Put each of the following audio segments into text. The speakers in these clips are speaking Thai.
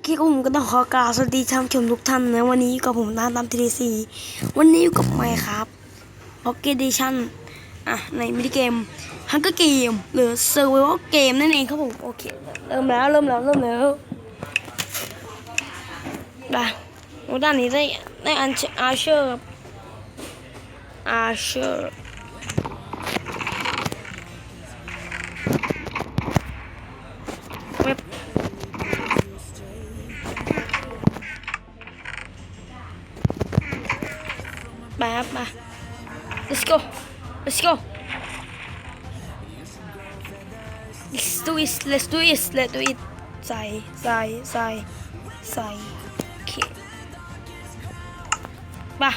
ก็ต้องขอกราบสวัสดีท่านชมทุกท่านนะวันนี้อยู่กับผมนานตามทีดีซีวันนี้อยู่กับไมค์ครับพ็อกเก็ตดิชั่นอะในมินิเกมฮังเกอร์เกมหรือเซอร์ไวลเกมนั่นเองครับผมโอเคเริ่มแล้วเริ่มแล้วเริ่มแล้วได้โอ้ด้านนี้ได้ได้อันอาเชอร์อาเชอร์ ไปครับมา let's go let's go let's do it let's do it let's do it ใส่ใส่ใส่ใส่โอเคมา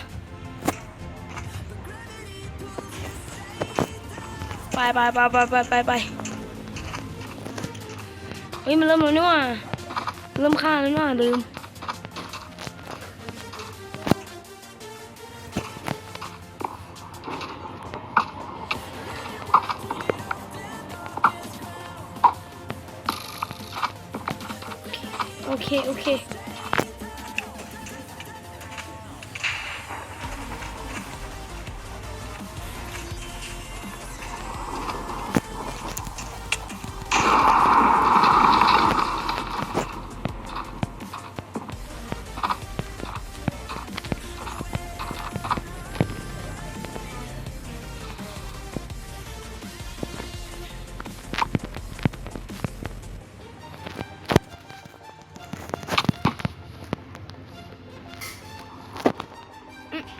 ไปไปไปไปไปไปไปเฮ้ยมันเริ่มแล้วนี่ว่าเริ่มฆ่าแล้วนี่ว่าลืม โอเค โอเค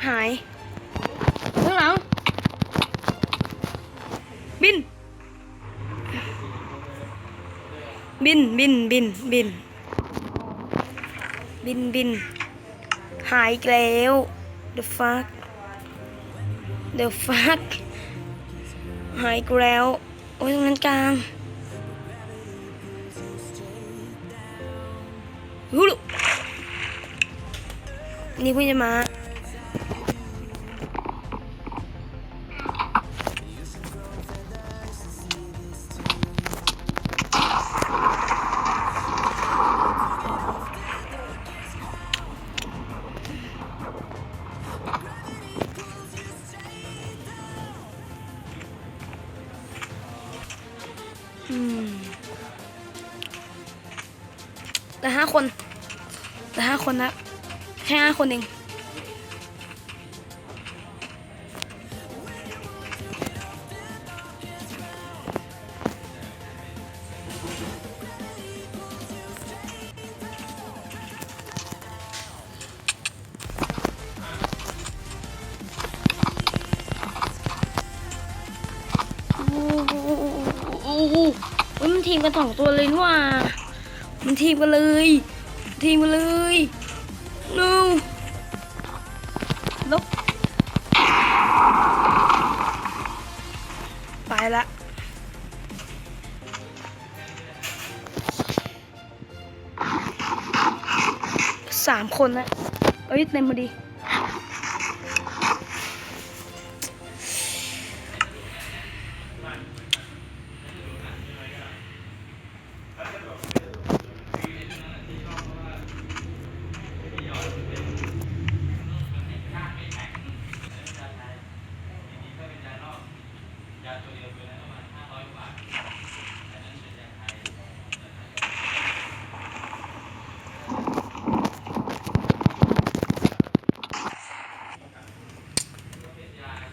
หาย ข้างหลัง บิน บินบินบินบิน บินบิน หายอีกแล้ว the fuck the fuck หายอีกแล้ว โอ้ยตรงนั้นกลางฮูลุนี่เพิ่งจะมา แต่ห้าคน แต่ห้าคนนะ แค่ห้าคนเอง ทีมกันสองตัวเลยนี่ว่า มันทีมกันเลย ทีมกันเลย no ลบไปละสามคนนะเอ้ยเต็มพอดี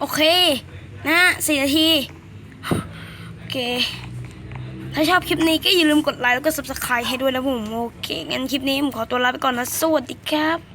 โอเคนะสี่นาที โอเค ถ้าชอบคลิปนี้ก็อย่าลืมกดไลค์แล้วก็ subscribe ให้ด้วยนะผม โอเค งั้นคลิปนี้ผมขอตัวลาไปก่อนนะ สวัสดีครับ